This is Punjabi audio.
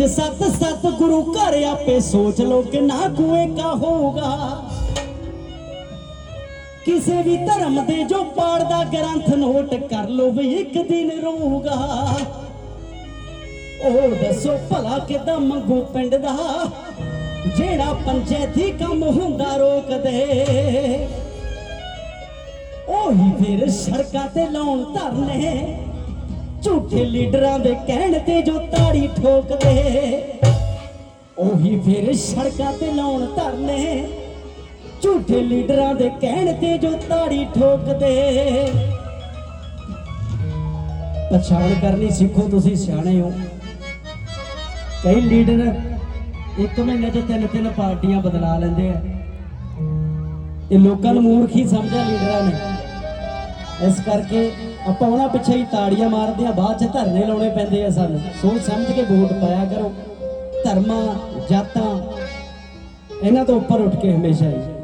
ਵਿੱਚ ਸਤ ਸੱਤ ਗੁਰੂ ਘਰ ਆਪੇ ਸੋਚ ਲੋ ਕਿ ਨਾ ਕੁਏ ਕਾ ਹੋਊਗਾ। ਕਿਸੇ ਵੀ ਧਰਮ ਦੇ ਜੋ ਪਾੜਦਾ ਗ੍ਰੰਥ ਨੋਟ ਕਰ ਲੋ ਵੀ ਇੱਕ ਦਿਨ ਰਹੂਗਾ ਉਹ ਦੱਸੋ ਭਲਾ ਕਿਦਾਂ ਮੰਗੂ ਪਿੰਡ ਦਾ, ਜਿਹੜਾ ਪੰਚਾਇਤੀ ਕੰਮ ਹੁੰਦਾ ਰੋਕਦੇ। ਉਹੀ ਫਿਰ ਸੜਕਾਂ ਤੇ ਲਾਉਣ ਧਰਨੇ ਝੂਠੇ ਲੀਡਰਾਂ ਦੇ ਕਹਿਣ ਤੇ ਜੋ ਤਾੜੀ ਠੋਕਦੇ। ਉਹੀ ਫਿਰ ਸੜਕਾਂ ਤੇ ਲਾਉਣ ਧਰਨੇ। ਝੂਠੇ ਲੀਡਰਾਂ ਦੇ ਕਹਿਣ ਤੇ ਜੋ ਤਾੜੀ ਠੋਕਦੇ। ਪਛਾਣ ਕਰਨੀ ਸਿੱਖੋ ਤੁਸੀਂ ਸਿਆਣੇ ਹੋ। ਕਈ ਲੀਡਰ ਇੱਕ ਮਹੀਨੇ 'ਚ ਤਿੰਨ ਤਿੰਨ ਪਾਰਟੀਆਂ ਬਦਲਾ ਲੈਂਦੇ ਆ। ਇਹ ਲੋਕਾਂ ਨੂੰ ਮੂਰਖ ਹੀ ਸਮਝਿਆ ਲੀਡਰਾਂ ਨੇ। ਇਸ ਕਰਕੇ ਆਪਾਂ ਉਹਨਾਂ ਪਿੱਛੇ ਹੀ ਤਾੜੀਆਂ ਮਾਰਦੇ ਆ ਬਾਅਦ 'ਚ ਧਰਨੇ ਲਾਉਣੇ ਪੈਂਦੇ ਆ ਸਾਨੂੰ। ਸੋਚ ਸਮਝ ਕੇ ਵੋਟ ਪਾਇਆ ਕਰੋ। ਧਰਮਾਂ, ਜਾਤਾਂ, ਇਹਨਾਂ ਤੋਂ ਉੱਪਰ ਉੱਠ ਕੇ ਹਮੇਸ਼ਾ ਹੀ।